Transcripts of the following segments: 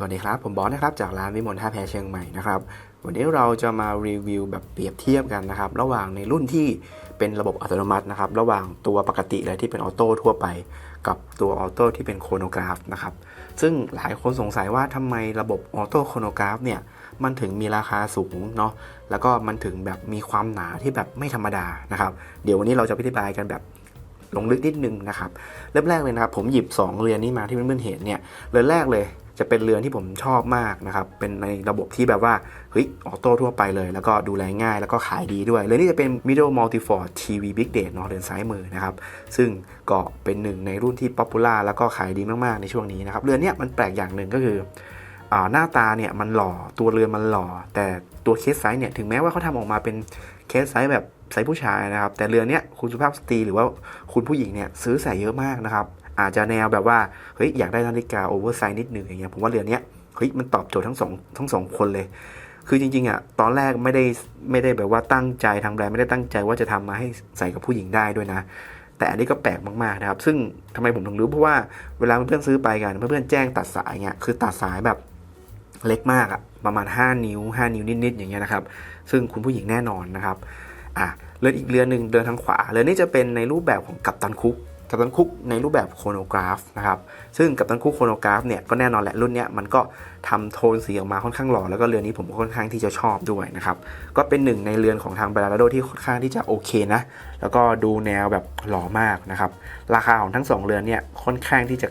สวัสดีครับ ผมบอสนะครับจากร้านวิมลท่าแพเชียงใหม่นะครับวันนี้เราจะมารีวิวแบบเปรียบเทียบกันนะครับระหว่างในรุ่นที่เป็นระบบอัตโนมัตินะครับระหว่างตัวปกติเลยที่เป็นออโต้ทั่วไป กับตัวออโต้ที่เป็นโครโนกราฟนะครับซึ่งหลายคนสงสัยว่าทำไมระบบออโต้โครโนกราฟเนี่ยมันถึงมีราคาสูงเนาะแล้วก็มันถึงแบบมีความหนาที่แบบไม่ธรรมดานะครับเดี๋ยววันนี้เราจะอธิบายกันแบบลงลึกนิดนึงนะครับเริ่มแรกเลยนะครับผมหยิบ 2เรือนนี้มาที่เพื่อนๆเห็นเนี่ยเรือนแรกเลย จะเป็นเรือนที่ผมชอบมากนะครับ เป็นในระบบที่แบบว่าเฮ้ยออโต้ทั่วไปเลย แล้วก็ดูแลง่าย แล้วก็ขายดีด้วยเรือนนี้จะเป็น Middle Multiford TV Big Date เนาะเรือนซ้ายมือนะครับ ซึ่งก็เป็นหนึ่งในรุ่นที่ป๊อปปูล่าแล้วก็ขายดีมากๆในช่วงนี้นะครับ เรือนเนี้ยมันแปลกอย่างหนึ่งก็คืออหน้าตาเนี่ยมันหล่อตัวเรือนมันหล่อ แต่ตัวเคสไซส์เนี่ยถึงแม้ว่าเขาทำออกมาเป็นเคสไซส์แบบไซส์ผู้ชายนะครับ แต่เรือนเนี้ยคุณสุภาพสตรีหรือว่าคุณผู้หญิงเนี่ยซื้อใส่เยอะมากนะครับ อาจจะแนวแบบว่าเฮ้ยอยากได้นาฬิกาโอเวอร์ไซส์นิดหนึ่งอย่างเงี้ยผมว่าเรือนเนี้ยเฮ้ยมันตอบโจทย์ทั้งสองทั้งสองคนเลย คือจริงๆอะตอนแรกไม่ได้ไม่ได้แบบว่าตั้งใจทางแบรนด์ไม่ได้ตั้งใจว่าจะทำมาให้ใส่กับผู้หญิงได้ด้วยนะ แต่อันนี้ก็แปลกมากๆนะครับ ซึ่งทำไมผมถึงรู้เพราะว่าเวลาเพื่อนซื้อไปกันเพื่อนๆแจ้งตัดสายเงี้ยคือตัดสายแบบเล็กมากอะประมาณ 5 นิ้ว 5 นิ้วนิด ๆ อย่างเงี้ยนะครับ ซึ่งคุณผู้หญิงแน่นอนนะครับ อะเรือนอีกเรือนหนึ่งเดินทางขวา เรือนนี้จะเป็นในรูปแบบของกัปตันคุก กัปตันคุกในรูปแบบโครโนกราฟนะครับซึ่งกัปตันคุกโครโนกราฟเนี่ยก็แน่นอนแหละรุ่นเนี้ยมันก็ทำโทนสีออกมาค่อนข้างหล่อแล้วก็เรือนนี้ผมค่อนข้างที่จะชอบด้วยนะครับก็เป็นหนึ่งในเรือนของทางบราโดที่ค่อนข้างที่จะโอเคนะแล้วก็ดูแนวแบบหล่อมากนะครับราคาของทั้งสองเรือนเนี่ยค่อนข้างที่จะ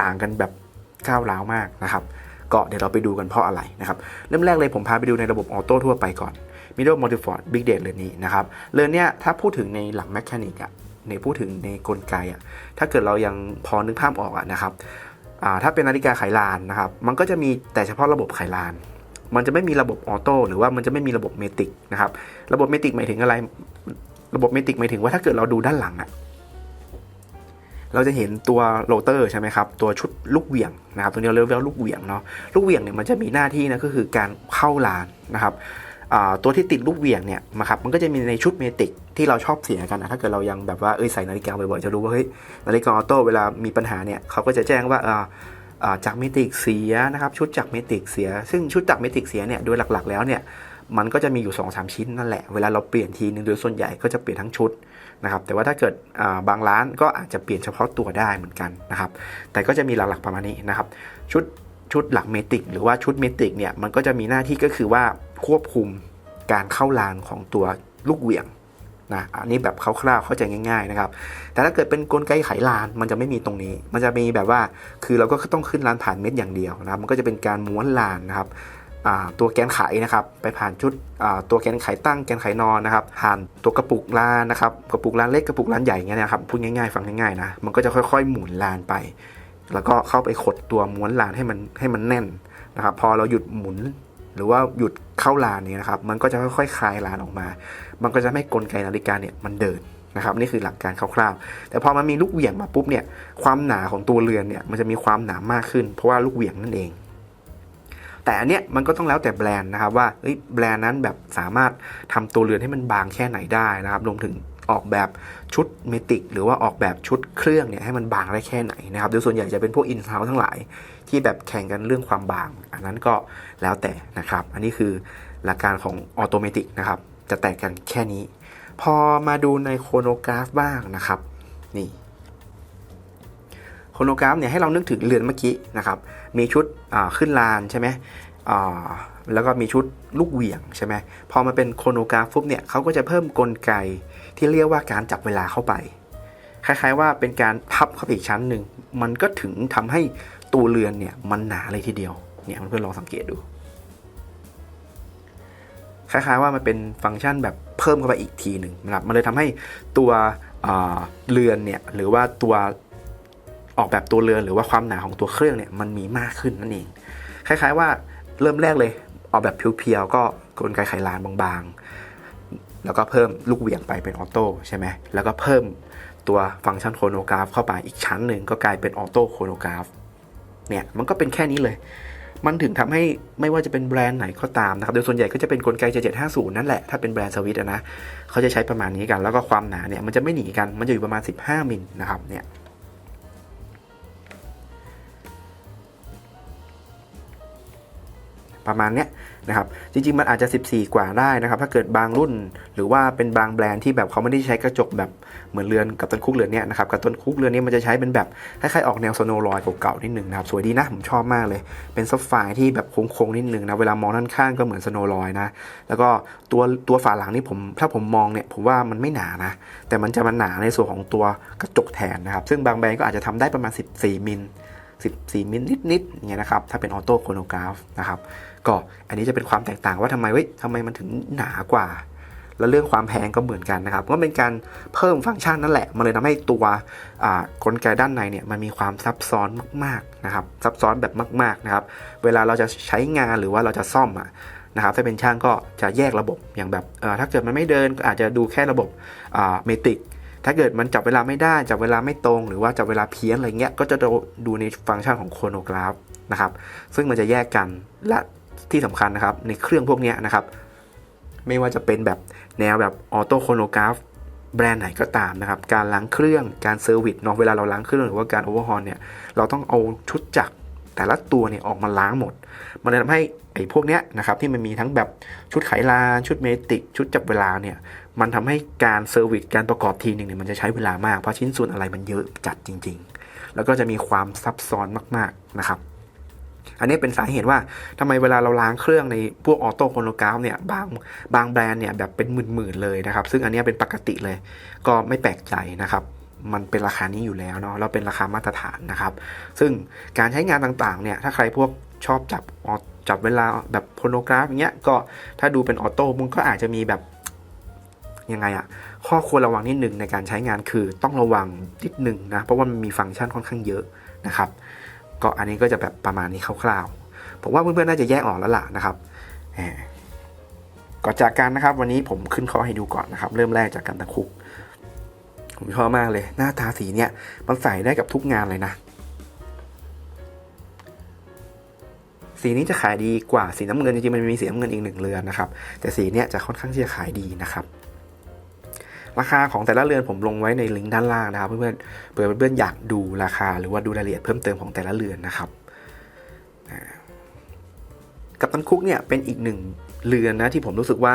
ต่างกันแบบก้าวร้าวมากนะครับก็เดี๋ยวเราไปดูกันเพราะอะไรนะครับเริ่มแรกเลยผมพาไปดูในระบบออโต้ทั่วไปก่อน Middle Multiford Big Date เรือนนี้นะครับเรือนเนี้ยถ้าพูดถึงในหลักแมชชีนิกอะ ในพูดถึงในกลไกอะถ้าเกิดเรายังพอนึกภาพออกอะนะครับถ้าเป็นนาฬิกาไขลานนะครับ มันก็จะมีแต่เฉพาะระบบไขลาน มันจะไม่มีระบบออโต้หรือว่ามันจะไม่มีระบบเมติกนะครับ ระบบเมติกหมายถึงอะไร ระบบเมติกหมายถึงว่าถ้าเกิดเราดูด้านหลังอะเราจะเห็นตัวโรเตอร์ใช่ไหมครับ ตัวชุดลูกเหวี่ยงนะครับ ตัวนี้เรียกว่าลูกเหวี่ยงเนาะ ลูกเหวี่ยงเนี่ยมันจะมีหน้าที่นะก็คือการเข้าลานนะครับ ตัวที่ติดลูกเหวี่ยงเนี่ยนะครับมันก็จะมีในชุดเมติกที่เราชอบเสียกันนะถ้าเกิดเรายังแบบว่าเอ้ยใส่นาฬิกาบ่อยๆจะรู้ว่าเฮ้ยนาฬิกาออโต้เวลามีปัญหาเนี่ยเขาก็จะแจ้งว่าจากเมติกเสียนะครับชุดจากเมติกเสีย ซึ่งชุดจากเมติกเสียเนี่ยโดยหลักๆ แล้วเนี่ยมันก็จะมีอยู่2อสชิ้นนั่นแหละเวลาเราเปลี่ยนทีนึงโดยส่วนใหญ่ก็จะเปลี่ยนทั้งชุดนะครับแต่ว่าถ้าเกิดบางร้านก็อาจจะเปลี่ยนเฉพาะตัวได้เหมือนกันนะครับแต่ก็จะมีหลักๆประมาณนี้นะครับชุดชุดหลักเมติกหรือว่าชุดเมติกเนี่ยมันก็จะมีหน้าที่ก็คือว่า ควบคุมการเข้าลานของตัวลูกเหวี่ยงนะอันนี้แบบคร่าวๆเข้าใจง่ายๆนะครับ แต่ถ้าเกิดเป็นกลไกไขลานมันจะไม่มีตรงนี้ มันจะมีแบบว่าคือเราก็ต้องขึ้นลานผ่านเม็ดอย่างเดียวนะครับ มันก็จะเป็นการม้วนลานนะครับตัวแกนไขนะครับไปผ่านชุดตัวแกนไขตั้งแกนไขนอนนะครับผ่านตัวกระปุกลานนะครับกระปุกลานเล็กกระปุกลานใหญ่เงี้ยนะครับพูดง่ายๆฟังง่ายๆนะมันก็จะค่อยๆหมุนลานไป แล้วก็เข้าไปขดตัวม้วนลานให้มันให้มันแน่นนะครับพอเราหยุดหมุน หรือว่าหยุดเข้าลานเนี่ยนะครับ มันก็จะค่อยๆคลายลานออกมา มันก็จะไม่กลไกนาฬิกาเนี่ยมันเดินนะครับนี่คือหลักการคร่าวๆ แต่พอมันมีลูกเหวี่ยงมาปุ๊บเนี่ยความหนาของตัวเรือนเนี่ยมันจะมีความหนามากขึ้น เพราะว่าลูกเหวี่ยงนั่นเอง แต่อันเนี้ยมันก็ต้องแล้วแต่แบรนด์นะครับว่าแบรนด์นั้นแบบสามารถทำตัวเรือนให้มันบางแค่ไหนได้นะครับรวมถึงออกแบบชุดเมติก หรือว่าออกแบบชุดเครื่องเนี่ยให้มันบางได้แค่ไหนนะครับโดยส่วนใหญ่จะเป็นพวกอินเทาทั้งหลาย ที่แบบแข่งกันเรื่องความบาง อันนั้นก็แล้วแต่นะครับ อันนี้คือหลักการของออโตเมติกนะครับ จะแตกกันแค่นี้ พอมาดูในโครโนกราฟบ้างนะครับ นี่โครโนกราฟเนี่ยให้เรานึกถึงเรือนเมื่อกี้นะครับ มีชุดขึ้นลานใช่ไหมแล้วก็มีชุดลูกเหวี่ยงใช่ไหมพอมาเป็นโครโนกราฟปุ๊บเนี่ยเขาก็จะเพิ่มกลไกที่เรียกว่าการจับเวลาเข้าไป คล้ายๆว่าเป็นการพับเข้าไปอีกชั้นหนึ่ง มันก็ถึงทำให้ ตัวเรือนเนี่ยมันหนาเลยทีเดียวเนี่ยเพื่อนลองสังเกตดู คล้ายๆว่ามันเป็นฟังก์ชันแบบเพิ่มเข้าไปอีกทีหนึ่งนะครับมันเลยทำให้ตัวเรือนเนี่ยหรือว่าตัวออกแบบตัวเรือนหรือว่าความหนาของตัวเครื่องเนี่ยมันมีมากขึ้นนั่นเอง คล้ายๆว่าเริ่มแรกเลยออกแบบเพียวๆก็กลไกไขลานบางๆ แล้วก็เพิ่มลูกเหวี่ยงไปเป็นออโต้ใช่ไหมแล้วก็เพิ่มตัวฟังก์ชันโครโนกราฟเข้าไปอีกชั้นหนึ่งก็กลายเป็นออโต้โครโนกราฟ เนี่ยมันก็เป็นแค่นี้เลย มันถึงทำให้ไม่ว่าจะเป็นแบรนด์ไหนก็ตามนะครับ โดยส่วนใหญ่ก็จะเป็นกลไก7750 นั่นแหละ ถ้าเป็นแบรนด์สวิตนะเขาจะใช้ประมาณนี้กัน แล้วก็ความหนาเนี่ยมันจะไม่หนีกัน มันจะอยู่ประมาณ 15 มิลนะครับเนี่ย ประมาณเนี้ยนะครับจริงๆ มันอาจจะ 14 กว่าได้นะครับ ถ้าเกิดบางรุ่น หรือว่าเป็นบางแบรนด์ที่แบบเขาไม่ได้ใช้กระจกแบบเหมือนเรือนกับต้นคุกเรือนเนี้ยนะครับกับต้นคุกเรือนนี้มันจะใช้เป็นแบบคล้ายๆออกแนวสโนว์ลอยเก่าๆนิดนึงนะครับสวยดีนะผมชอบมากเลย เป็นซับไฟที่แบบโค้งๆนิดนึงนะเวลามองด้านข้างก็เหมือนสโนว์ลอยนะแล้วก็ตัวตัวฝาหลังนี่ผมถ้าผมมองเนี่ยผมว่ามันไม่หนานะแต่มันจะมันหนาในส่วนของตัวกระจกแทนนะครับซึ่งบางแบรนด์ก็อาจจะทำได้ประมาณ 14มิล14มิลนิดๆอย่างเงี้ยนะครับถ้าเป็นออโต้โครโนกราฟนะครับ ก็อันนี้จะเป็นความแตกต่างว่าทำไมเว้ยทำไมมันถึงหนากว่า แล้วเรื่องความแพงก็เหมือนกันนะครับก็เป็นการเพิ่มฟังก์ชันนั่นแหละ มันเลยทำให้ตัวกลไกด้านในเนี่ยมันมีความซับซ้อนมากๆนะครับ ซับซ้อนแบบมาก ๆนะครับ เวลาเราจะใช้งานหรือว่าเราจะซ่อมอะนะครับถ้าเป็นช่างก็จะแยกระบบอย่างแบบถ้าเกิดมันไม่เดินก็อาจจะดูแค่ระบบเมติกถ้าเกิดมันจับเวลาไม่ได้จับเวลาไม่ตรง หรือว่าจับเวลาเพี้ยนอะไรเงี้ยก็จะดูในฟังก์ชันของโครโนกราฟนะครับซึ่งมันจะแยกกันและ ที่สำคัญนะครับ ในเครื่องพวกนี้นะครับ ไม่ว่าจะเป็นแบบแนวแบบออโต้โคโนกราฟแบรนด์ไหนก็ตามนะครับ การล้างเครื่องการเซอร์วิสเนาะเวลาเราล้างเครื่องหรือว่าการโอเวอร์ฮอลเนี่ยเราต้องเอาชุดจักรแต่ละตัวเนี่ยออกมาล้างหมด มันเลยทำให้ไอ้พวกเนี้ยนะครับที่มันมีทั้งแบบชุดไขลาน ชุดเมติก ชุดจับเวลาเนี่ย มันทำให้การเซอร์วิสการประกอบทีหนึ่งเนี่ยมันจะใช้เวลามาก เพราะชิ้นส่วนอะไรมันเยอะจัดจริง ๆ แล้วก็จะมีความซับซ้อนมากๆนะครับ อันนี้เป็นสาเหตุว่าทำไมเวลาเราล้างเครื่องในพวกออโต้โครโนกราฟเนี่ยบางบางแบรนด์เนี่ยแบบเป็นหมื่นๆเลยนะครับ ซึ่งอันนี้เป็นปกติเลย ก็ไม่แปลกใจนะครับมันเป็นราคานี้อยู่แล้วเนาะแล้วเป็นราคามาตรฐานนะครับ ซึ่งการใช้งานต่างๆเนี่ยถ้าใครพวกชอบจับจับเวลาแบบโครโนกราฟอย่างเงี้ยก็ถ้าดูเป็นออโต้มันก็อาจจะมีแบบยังไงอะข้อควรระวังนิดหนึ่งในการใช้งานคือต้องระวังนิดหนึ่งนะเพราะว่ามันมีฟังก์ชันค่อนข้างเยอะนะครับ ก็อันนี้ก็จะแบบประมาณนี้คร่าวๆ ผมว่าเพื่อนๆน่าจะแยกออกแล้วล่ะนะครับก่อนจากกันนะครับ วันนี้ผมขึ้นข้อให้ดูก่อนนะครับ เริ่มแรกจากกันตะคุก ผมชอบมากเลย หน้าตาสีเนี่ยมันใส่ได้กับทุกงานเลยนะ สีนี้จะขายดีกว่าสีน้ำเงินจริงๆมันมีสีน้ำเงินอีกหนึ่งเรือนนะครับ แต่สีเนี้ยจะค่อนข้างที่จะขายดีนะครับ ราคาของแต่ละเรือนผมลงไว้ในลิงก์ด้านล่างนะครับ เพื่อนๆเผื่อเพื่อนๆอยากดูราคาหรือว่าดูรายละเอียดเพิ่มเติมของแต่ละเรือนนะครับกับตันคุกเนี่ยเป็นอีกหนึ่งเรือนนะที่ผมรู้สึกว่า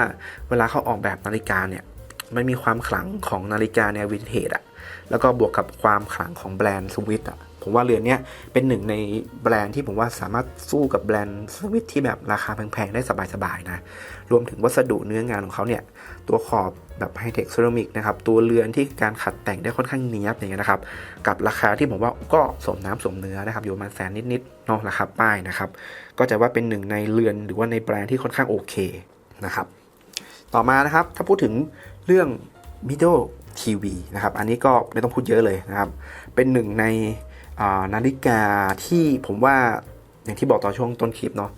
เวลาเขาออกแบบนาฬิกาเนี่ยมันมีความขลังของนาฬิกาแนววินเทจอะแล้วก็บวกกับความขลังของแบรนด์สวิตอะ ผมว่าเรือนเนี้ยเป็นหนึ่งในแบรนด์ที่ผมว่าสามารถสู้กับแบรนด์สวิตที่แบบราคาแพงๆได้สบายๆนะ รวมถึงวัสดุเนื้องานของเขาเนี่ย ตัวขอบแบบไฮเทคเซรามิกนะครับ ตัวเรือนที่การขัดแต่งได้ค่อนข้างเนียบอย่างเงี้ยนะครับ กับราคาที่ผมว่าก็สมน้ำสมเนื้อนะครับ อยู่ประมาณแสนนิดๆเนอกราคาป้ายนะครับ ก็จะว่าเป็นหนึ่งในเรือนหรือว่าในแบรนด์ที่ค่อนข้างโอเคนะครับ ต่อมานะครับ ถ้าพูดถึงเรื่อง Middle TV นะครับ อันนี้ก็ไม่ต้องพูดเยอะเลยนะครับ เป็นหนึ่งใน นาฬิกาที่ผมว่าอย่างที่บอกตอนช่วงต้นคลิปเนาะ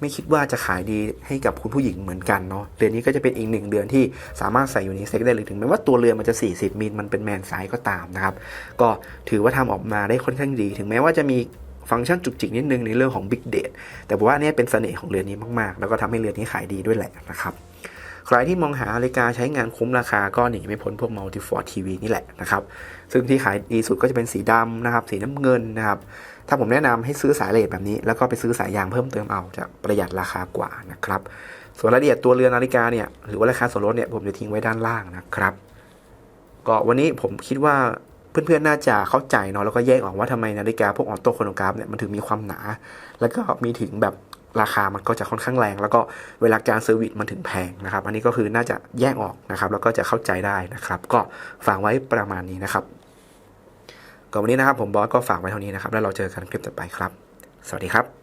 ไม่คิดว่าจะขายดีให้กับคุณผู้หญิงเหมือนกันเนาะเรือนนี้ก็จะเป็นอีกหนึ่งเรือนที่สามารถใส่อยู่ในเซ็กได้เลยถึงแม้ว่าตัวเรือมันจะ 40 มิลมันเป็นแมนไซส์ก็ตามนะครับ ก็ถือว่าทำออกมาได้ค่อนข้างดี ถึงแม้ว่าจะมีฟังก์ชันจุกจิกนิดนึงในเรื่องของ Big Date แต่ผมว่าเนี่ยเป็นเสน่ห์ของเรือนี้มากๆ แล้วก็ทำให้เรือนนี้ขายดีด้วยแหละนะครับ ครที่มองหานาฬิกาใช้งานคุ้มราคาก็หนีไม่พ้นพวก Multifort TV นี่แหละนะครับ ซึ่งที่ขายดีสุดก็จะเป็นสีดำนะครับ สีน้ำเงินนะครับ ถ้าผมแนะนำให้ซื้อสายเลดแบบนี้ แล้วก็ไปซื้อสายยางเพิ่มเติมเอาจะประหยัดราคากว่านะครับ ส่วนรายละเอียดตัวเรือนนาฬิกาเนี่ยหรือว่าราคาส่วนลดเนี่ยผมจะทิ้งไว้ด้านล่างนะครับ ก็วันนี้ผมคิดว่าเพื่อนๆ น่าจะเข้าใจเนาะแล้วก็แยกออกว่าทำไมนาฬิกาพวกออโต้โครโนกราฟเนี่ยมันถึงมีความหนา แล้วก็มีถึงแบบ ราคามันก็จะค่อนข้างแรง แล้วก็เวลาการเซอร์วิสมันถึงแพงนะครับ อันนี้ก็คือน่าจะแยกออกนะครับ แล้วก็จะเข้าใจได้นะครับ ก็ฝากไว้ประมาณนี้นะครับก็วันนี้นะครับผมบอสก็ฝากไว้เท่านี้นะครับ แล้วเราเจอกันคลิปต่อไปครับ สวัสดีครับ